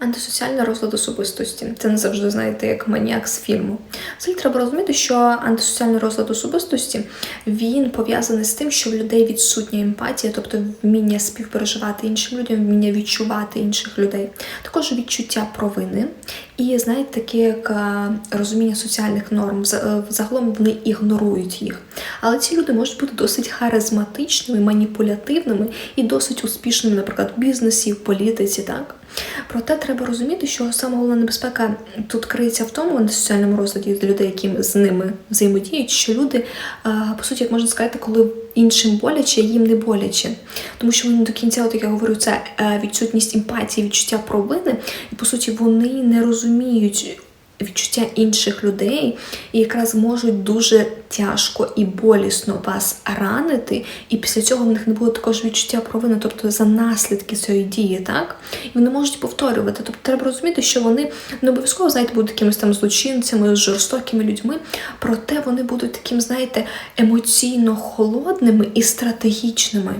Антисоціальний розлад особистості. Це не завжди знаєте, як маніак з фільму. Взагалі треба розуміти, що антисоціальний розлад особистості він пов'язаний з тим, що в людей відсутня емпатія, тобто вміння співпереживати іншим людям, вміння відчувати інших людей, також відчуття провини. І знаєте, таке як е, розуміння соціальних норм. Е, Загалом вони ігнорують їх. Але ці люди можуть бути досить харизматичними, маніпулятивними і досить успішними, наприклад, в бізнесі, в політиці, так? Проте треба розуміти, що саме головна небезпека тут криється в тому в антисоціальному розладі людей, які з ними взаємодіють, що люди, е, по суті, як можна сказати, коли іншим боляче, їм не боляче. Тому що вони до кінця, от як я говорю, це е, відсутність емпатії, відчуття провини, і по суті вони не розуміють. Відчуття інших людей і якраз можуть дуже тяжко і болісно вас ранити, і після цього в них не буде також відчуття провини, тобто за наслідки цієї дії, так? І вони можуть повторювати. Тобто треба розуміти, що вони не обов'язково, знаєте, будуть якимись там злочинцями, жорстокими людьми, проте вони будуть таким, знаєте, емоційно холодними і стратегічними.